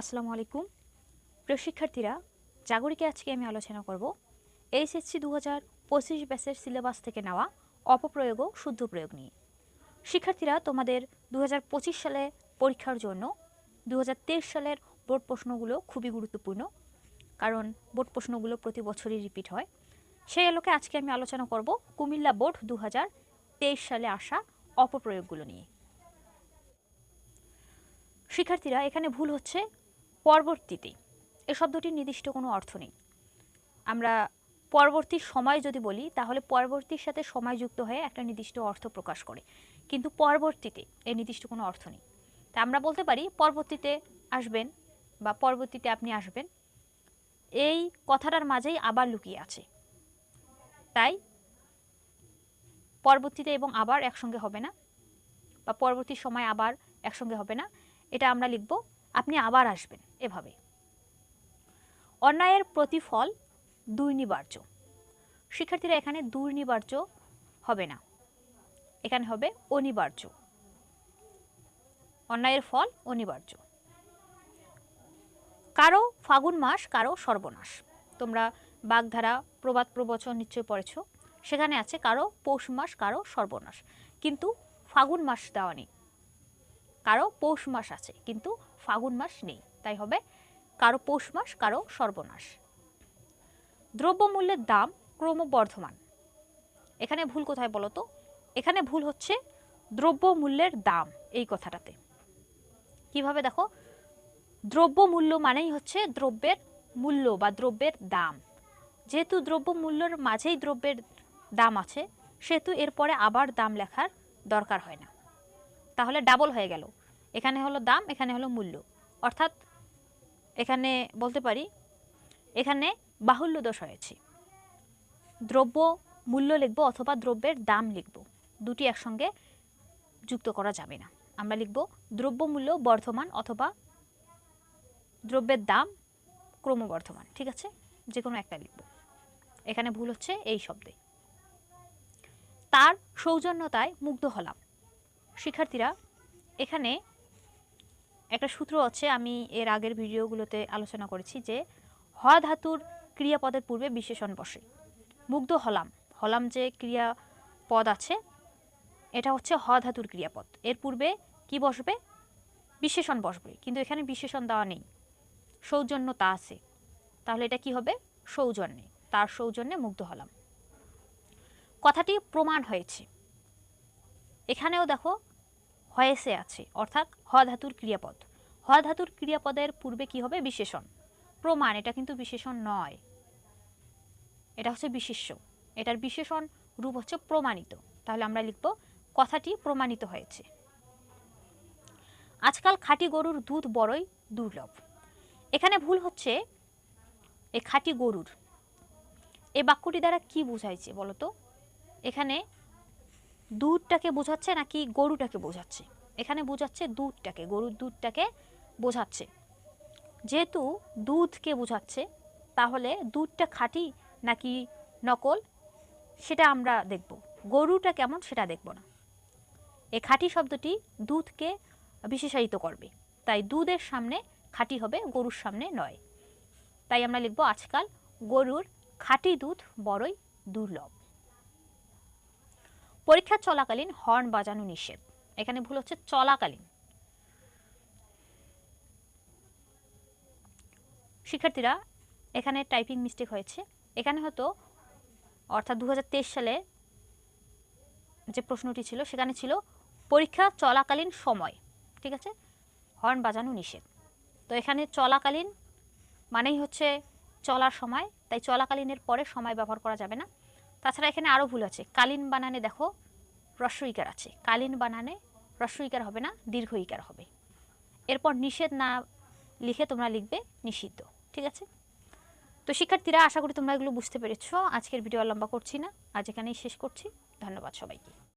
আসসালামু আলাইকুম। প্রিয় শিক্ষার্থীরা, জাগরিকে আজকে আমি আলোচনা করব এইচএসসি দু হাজার পঁচিশ ব্যাচের সিলেবাস থেকে নেওয়া অপপ্রয়োগ ও শুদ্ধ প্রয়োগ নিয়ে। শিক্ষার্থীরা, তোমাদের দু হাজার পঁচিশ সালে পরীক্ষার জন্য দু হাজার তেইশ সালের বোর্ড প্রশ্নগুলো খুবই গুরুত্বপূর্ণ, কারণ বোর্ড প্রশ্নগুলো প্রতি বছরই রিপিট হয়। সেই আলোকে আজকে আমি আলোচনা করব কুমিল্লা বোর্ড দু হাজার তেইশ সালে আসা অপপ্রয়োগগুলো নিয়ে। শিক্ষার্থীরা, এখানে ভুল হচ্ছে। পরবর্তীতে, এ শব্দটির নির্দিষ্ট কোনো অর্থ নেই। আমরা পরবর্তী সময় যদি বলি, তাহলে পরবর্তীর সাথে সময় যুক্ত হয়ে একটা নির্দিষ্ট অর্থ প্রকাশ করে। কিন্তু পরবর্তীতে এর নির্দিষ্ট কোনো অর্থ নেই। তা আমরা বলতে পারি, পরবর্তীতে আসবেন বা পরবর্তীতে আপনি আসবেন, এই কথাটার মাঝেই আবার লুকিয়ে আছে। তাই পরবর্তীতে এবং আবার একসঙ্গে হবে না, বা পরবর্তী সময় আবার একসঙ্গে হবে না, এটা আমরা লিখব আপনি আবার আসবেন এভাবে অন্যায়ের প্রতিফল দুর্নিবার্য। শিক্ষার্থীরা এখানে দুর্নিবার্য হবে না। এখানে হবে অনিবার্য। অন্যায়ের ফল অনিবার্য। কারও ফাগুন মাস, কারও সর্বনাশ। তোমরা বাগধারা, প্রবাদ প্রবচন নিশ্চয় পড়েছ। সেখানে আছে কারও পৌষ মাস, কারও সর্বনাশ। কিন্তু ফাগুন মাস দেওয়া নেই। কারও পৌষ মাস আছে, কিন্তু ফাগুন মাস নেই, তাই হবে কারও পৌষ মাস, কারও সর্বনাশ। দ্রব্যমূল্যের দাম ক্রমবর্ধমান। এখানে ভুল কোথায় বলো তো? এখানে ভুল হচ্ছে দ্রব্যমূল্যের দাম এই কথাটাতে। কীভাবে দেখো? দ্রব্যমূল্য মানেই হচ্ছে দ্রব্যের মূল্য বা দ্রব্যের দাম। যেহেতু দ্রব্য মূল্যর মাঝেই দ্রব্যের দাম আছে, সেহেতু এরপরে আবার দাম লেখার দরকার হয় না। তাহলে ডাবল হয়ে গেল। এখানে হলো দাম, এখানে হলো মূল্য। অর্থাৎ এখানে বলতে পারি, এখানে বাহুল্য দোষ হয়েছে দ্রব্য মূল্য লিখব অথবা দ্রব্যের দাম লিখব, দুটি একসঙ্গে যুক্ত করা যাবে না। আমরা লিখব দ্রব্যমূল্য বর্ধমান অথবা দ্রব্যের দাম ক্রমবর্ধমান, ঠিক আছে? যে কোনো একটা লিখব। এখানে ভুল হচ্ছে এই শব্দে। তার সৌজন্যতায় মুগ্ধ হলাম। শিক্ষার্থীরা, এখানে একটা সূত্র আছে, আমি এর আগের ভিডিওগুলোতে আলোচনা করেছি যে হ ধাতুর ক্রিয়াপদের পূর্বে বিশেষণ বসে। মুগ্ধ হলাম। হলাম যে ক্রিয়াপদ আছে, এটা হচ্ছে হ ধাতুর ক্রিয়াপদ। এর পূর্বে কি বসবে? বিশেষণ বসবে। কিন্তু এখানে বিশেষণ দেওয়া নেই। সৌজন্য তা আছে। তাহলে এটা কি হবে? সৌজন্যে। তার সৌজন্যে মুগ্ধ হলাম। কথাটি প্রমাণ হয়েছে। এখানেও দেখো হয়েছে আছে, অর্থাৎ হ ধাতুর ক্রিয়াপদ। হ ধাতুর ক্রিয়াপদের পূর্বে কি হবে? বিশেষণ। প্রমাণ, এটা কিন্তু বিশেষণ নয়। এটা হচ্ছে বিশেষ্য। এটার বিশেষণ রূপ হচ্ছে প্রমাণিত। তাহলে আমরা লিখব, কথাটি প্রমাণিত হয়েছে। আজকাল খাঁটি গরুর দুধ বড়ই দুর্লভ। এখানে ভুল হচ্ছে এই খাঁটি গরুর। এই বাক্যটি দ্বারা কি বোঝাইছে বলতো? এখানে দুধটাকে বোঝাচ্ছে নাকি গরুটাকে বোঝাচ্ছে? এখানে বোঝাচ্ছে দুধটাকে, গরুর দুধটাকে বোঝাচ্ছে। যেহেতু দুধকে বোঝাচ্ছে, তাহলে দুধটা খাঁটি নাকি নকল, সেটা আমরা দেখব। গরুটা কেমন সেটা দেখব না। এই খাঁটি শব্দটি দুধকে বিশেষায়িত করবে। তাই দুধের সামনে খাঁটি হবে, গরুর সামনে নয়। তাই আমরা লিখব, আজকাল গরুর খাঁটি দুধ বড়ই দুর্লভ। পরীক্ষা চলাকালীন হর্ন বাজানো নিষেধ। এখানে ভুল হচ্ছে চলাকালীন। শিক্ষার্থীরা, এখানে টাইপিং মিস্টেক হয়েছে। এখানে হয়তো, অর্থাৎ দু হাজার তেইশ সালে যে প্রশ্নটি ছিল, সেখানে ছিল পরীক্ষা চলাকালীন সময়। ঠিক আছে? হর্ন বাজানো নিষেধ। তো এখানে চলাকালীন মানেই হচ্ছে চলার সময়। তাই চলাকালীনের পরে সময় ব্যবহার করা যাবে না। তাছাড়া এখানে আরও ভুল আছে। কালীন বানানে দেখো রস্বইকার আছে। কালীন বানানে রস্বইকার হবে না দীর্ঘইকার হবে। এরপর নিষেধ না লিখে তোমরা লিখবে নিষিদ্ধ, ঠিক আছে? তো শিক্ষার্থীরা, আশা করি তোমরা এগুলো বুঝতে পেরেছ। আজকের ভিডিও লম্বা করছি না। আজ এখানেই শেষ করছি। ধন্যবাদ সবাইকে।